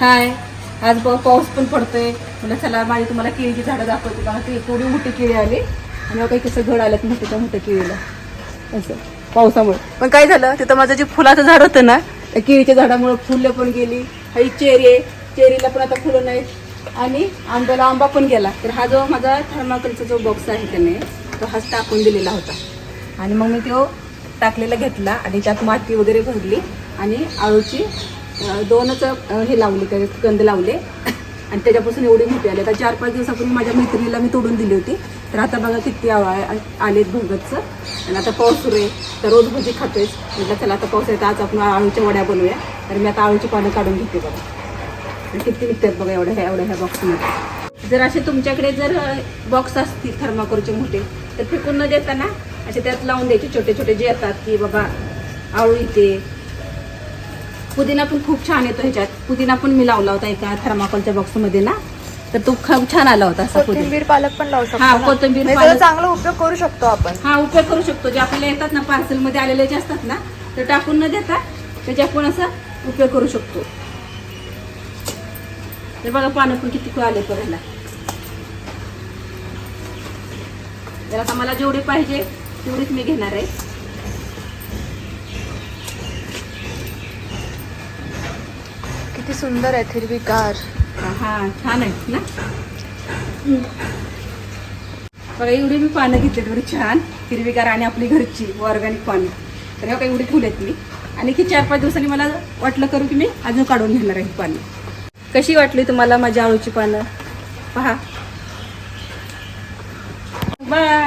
हाय. आज पाऊस पण पडतोय. मला चला माझी तुम्हाला केळीची झाडं दाखवते. कारण ती थोडी मोठी केळी आली. आणि मग काही कसं घड आलं मोठ्या मोठ्या केळीला. असं. पावसामुळे. पण काय झालं तिथं माझं जे फुलाचं झाड होतं ना त्या केळीच्या झाडामुळे फुलं पण गेली. ही चेरी आहे. चेरीला पण आता फुलं नाहीत. आणि आंब्याला आंबा पण गेला. तर हा जो माझा थर्माकलचा जो बॉक्स आहे त्याने तो हाच टाकून दिलेला होता. आणि मग मी तो टाकलेला घेतला. आणि त्यात माती वगैरे भरली. आणि आळूची दोनच हे लावले त्याचे कंद लावले. आणि त्याच्यापासून एवढे मोठे आले. आता चार पाच दिवसापूर्वी माझ्या मैत्रिणीला मी तोडून दिली होती. तर आता बघा किती आवा- आलेत भगतचं. आणि आता पाऊस सुरू आहे. तर रोज भजी खातोय म्हटलं चला आता पाऊस आहे आज आपण आळूच्या वड्या बनवूया. तर मी आता आळूची पानं काढून घेते बघा. आणि किती निघतात बघा एवढ्या ह्या एवढ्या ह्या बॉक्समध्ये जर असे तुमच्याकडे जर बॉक्स असतील थर्माकोलचे मोठे तर फेकून न देताना असे त्यात लावून द्यायचे. छोटे छोटे जे येतात की बाबा आळू इथे पुदिना पण खूप छान येतो ह्याच्यात. पुदिना पण मी लावला होता एका थर्माकोलच्या बॉक्समध्ये ना. तर तो खूप छान आला होता असा पुदिना. कोथिंबीर पालक पण लावू शकतो हा, ना? कोथिंबीर, म्हणजे पालक. त्याचा चांगला उपयोग करू शकतो आपण. हा उपयोग करू शकतो. जे आपल्याला येतात ना पार्सलमध्ये आलेले जे असतात ना तर टाकून न देता त्याच्या आपण असा उपयोग करू शकतो. तर बघा पानं पण किती आले तर आता मला जेवढे पाहिजे तेवढीच मी घेणार आहे. किती सुंदर आहेत हिरवीगार. हा छान आहे ना? बघा एवढी मी पानं घेतली एवढी छान. हिरवीगार आणि आपली घरची ऑर्गॅनिक पानं. तर हे काही एवढी फुल आहेत मी. आणि की चार पाच दिवसांनी मला वाटलं करू की मी अजून काढून घेणार आहे पानं. कशी वाटली तुम्हाला माझ्या आळूची पानं? पहा. बाय